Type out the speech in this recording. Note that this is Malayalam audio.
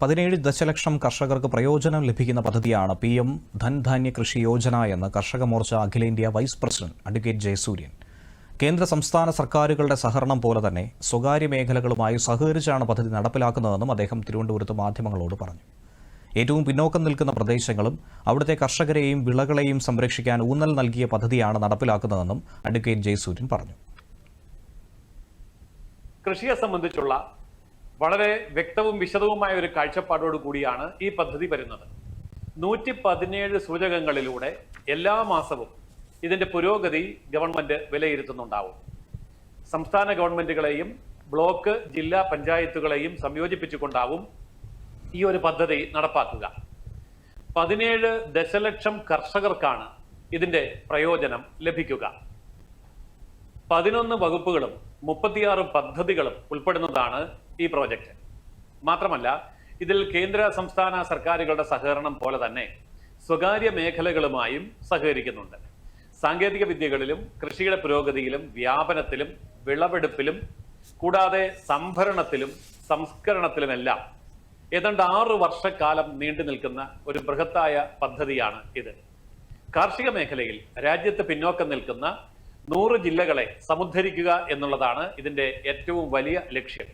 പതിനേഴ് ദശലക്ഷം കർഷകർക്ക് പ്രയോജനം ലഭിക്കുന്ന പദ്ധതിയാണ് പി എം ധൻധാന്യ കൃഷി യോജന എന്ന് കർഷക മോർച്ച അഖിലേന്ത്യാ വൈസ് പ്രസിഡന്റ് അഡ്വക്കേറ്റ് ജയസൂര്യൻ. കേന്ദ്ര സംസ്ഥാന സർക്കാരുകളുടെ സഹകരണം പോലെ തന്നെ സ്വകാര്യ മേഖലകളുമായി സഹകരിച്ചാണ് പദ്ധതി നടപ്പിലാക്കുന്നതെന്നും അദ്ദേഹം തിരുവനന്തപുരത്ത് മാധ്യമങ്ങളോട് പറഞ്ഞു. ഏറ്റവും പിന്നോക്കം നിൽക്കുന്ന പ്രദേശങ്ങളും അവിടുത്തെ കർഷകരെയും വിളകളെയും സംരക്ഷിക്കാൻ ഊന്നൽ നൽകിയ പദ്ധതിയാണ് നടപ്പിലാക്കുന്നതെന്നും അഡ്വക്കേറ്റ് ജയസൂര്യൻ പറഞ്ഞു. കൃഷിയെ സംബന്ധിച്ചുള്ള വളരെ വ്യക്തവും വിശദവുമായ ഒരു കാഴ്ചപ്പാടോട് കൂടിയാണ് ഈ പദ്ധതി വരുന്നത്. നൂറ്റി പതിനേഴ് സൂചകങ്ങളിലൂടെ എല്ലാ മാസവും ഇതിന്റെ പുരോഗതി ഗവൺമെന്റ് വിലയിരുത്തുന്നുണ്ടാവും. സംസ്ഥാന ഗവൺമെന്റുകളെയും ബ്ലോക്ക് ജില്ലാ പഞ്ചായത്തുകളെയും സംയോജിപ്പിച്ചുകൊണ്ടാവും ഈ ഒരു പദ്ധതി നടപ്പാക്കുക. പതിനേഴ് ദശലക്ഷം കർഷകർക്കാണ് ഇതിന്റെ പ്രയോജനം ലഭിക്കുക. പതിനൊന്ന് വകുപ്പുകളും മുപ്പത്തിയാറ് പദ്ധതികളും ഉൾപ്പെടുന്നതാണ് ഈ പ്രോജക്റ്റ്. മാത്രമല്ല ഇതിൽ കേന്ദ്ര സംസ്ഥാന സർക്കാരുകളുടെ സഹകരണം പോലെ തന്നെ സ്വകാര്യ മേഖലകളുമായും സഹകരിക്കുന്നുണ്ട്. സാങ്കേതിക വിദ്യകളിലും കൃഷിയുടെ പുരോഗതിയിലും വ്യാപനത്തിലും വിളവെടുപ്പിലും കൂടാതെ സംഭരണത്തിലും സംസ്കരണത്തിലുമെല്ലാം ഏതാണ്ട് ആറു വർഷക്കാലം നീണ്ടു നിൽക്കുന്ന ഒരു ബൃഹത്തായ പദ്ധതിയാണ് ഇത്. കാർഷിക മേഖലയിൽ രാജ്യത്ത് പിന്നോക്കം നിൽക്കുന്ന നൂറ് ജില്ലകളെ സമുദ്ധരിക്കുക എന്നുള്ളതാണ് ഇതിന്റെ ഏറ്റവും വലിയ ലക്ഷ്യം.